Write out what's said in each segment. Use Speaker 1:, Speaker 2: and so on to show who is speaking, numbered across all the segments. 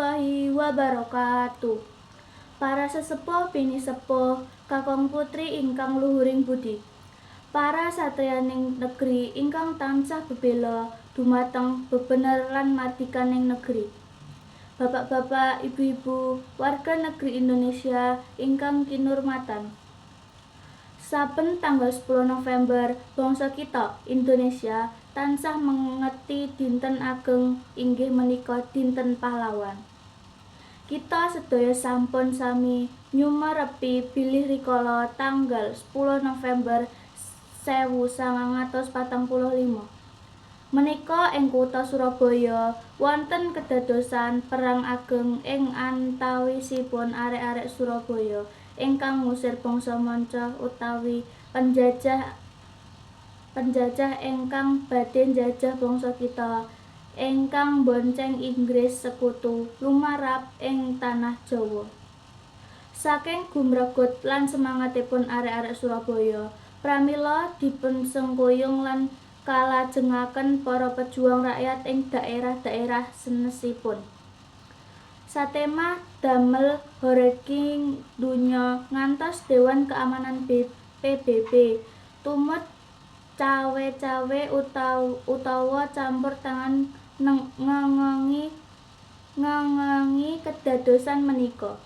Speaker 1: wabarakatuh. Para sesepuh bini sepuh, kakang putri ingkang luhuring budi. Para satriyaning negeri ingkang tansah bebela dumateng bebener lan mardikaning negeri. Bapak-bapak, ibu-ibu, warga negeri Indonesia ingkang kinurmatan. Saben tanggal 10 November, bangsa kita Indonesia tansah mengeti dinten ageng inggih menika dinten pahlawan. Kita sedaya sampun sami nyumerepi bilih rikala tanggal 10 November 1945. Menika ing kutha Surabaya wonten kedadosan perang ageng ing antawisipun arek-arek Surabaya ingkang ngusir bangsa manca utawi penjajah penjajah ingkang badhe njajah bangsa kita ingkang bonceng Inggris sekutu lumarap ing tanah Jawa. Saking gumregut lan semangatipun arek-arek Surabaya, pramila dipunsengkuyung lan kalajengaken para pejuang rakyat ing daerah-daerah senesipun. Satema damel horeking dunya ngantos Dewan Keamanan PBB tumut cawe-cawe utawa campur tangan ngengengi ngengengi kedadosan menika.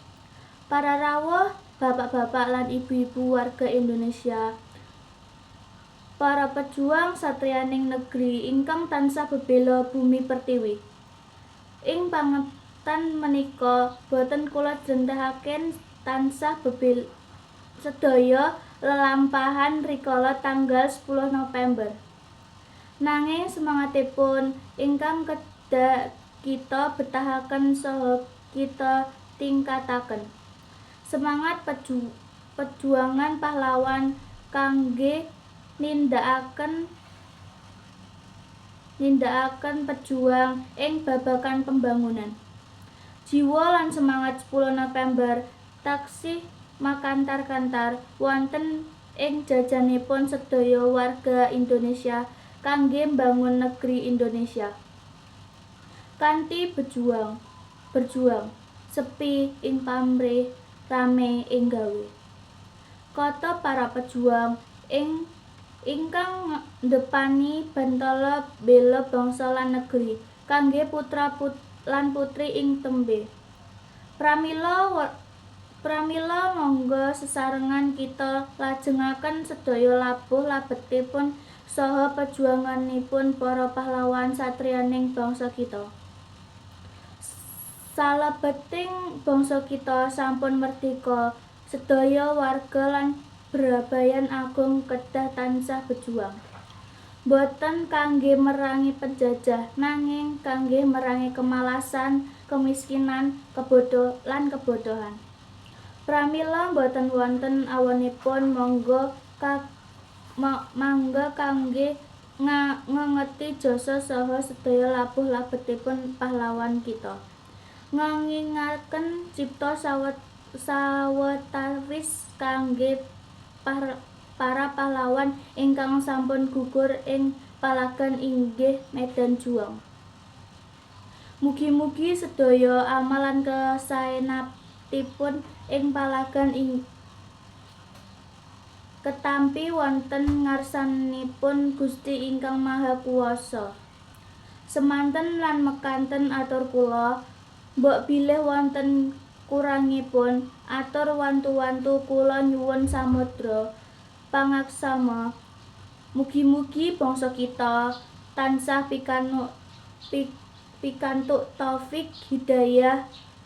Speaker 1: Para rawuh, bapak-bapak lan ibu-ibu warga Indonesia, para pejuang satriyaning negeri ingkang tansah bebela bumi pertiwi. Ing panget Tan menika boten kula jentahaken tansah bebil sedaya lelampahan rikala tanggal 10 November. Nanging semangatipun ingkang kedah kita betahaken saha kita tingkataken. Semangat peju pejuangan pahlawan kangge nindakaken nindakaken pejuang ing babagan pembangunan. Jiwa lan semangat 10 November taksih makantar-kantar wonten ing jajanipun sedaya warga Indonesia kangge mbangun negeri Indonesia. Kanthi berjuang, berjuang sepi ing pamrih, rame ing gawe. Kata para pejuang ing ingkang ndepani bantala bela bangsa lan negeri kangge putra-putri lan putri ing tembe. Pramila pramila monggo sesarengan kita lajengaken sedaya labuh labetipun saha perjuanganipun para pahlawan satriyaning bangsa kita. Salebeting bangsa kita sampun merdeka, sedaya warga lan Brabayan Agung kedah tansah berjuang. boten kangge merangi penjajah nanging kangge merangi kemalasan, kemiskinan, kebodoh lan kebodohan. Pramila boten wonten awanipun monggo ka mangga kangge ngengeti jasa saha sedaya labuh labetipun pahlawan kita. Ngingaken cipta sawet sawetawis kangge para pahlawan ingkang sampun gugur ing palagan inggih medan juang. Mugi-mugi sedaya amalan kesaenatipun ing palagan ing ketampi wonten ngarsanipun Gusti ingkang Maha Kuwasa. Semanten lan mekanten atur kula, mbok bilih wonten kurangipun atur wantu-wantu kula nyuwun samudra pangaksama. Mugi-mugi bangsa kita tansah pikantuk pikantuk taufik hidayah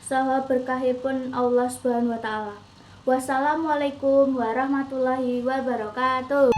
Speaker 1: saha berkahipun Allah Subhanahu wa taala. Wassalamualaikum warahmatullahi wabarakatuh.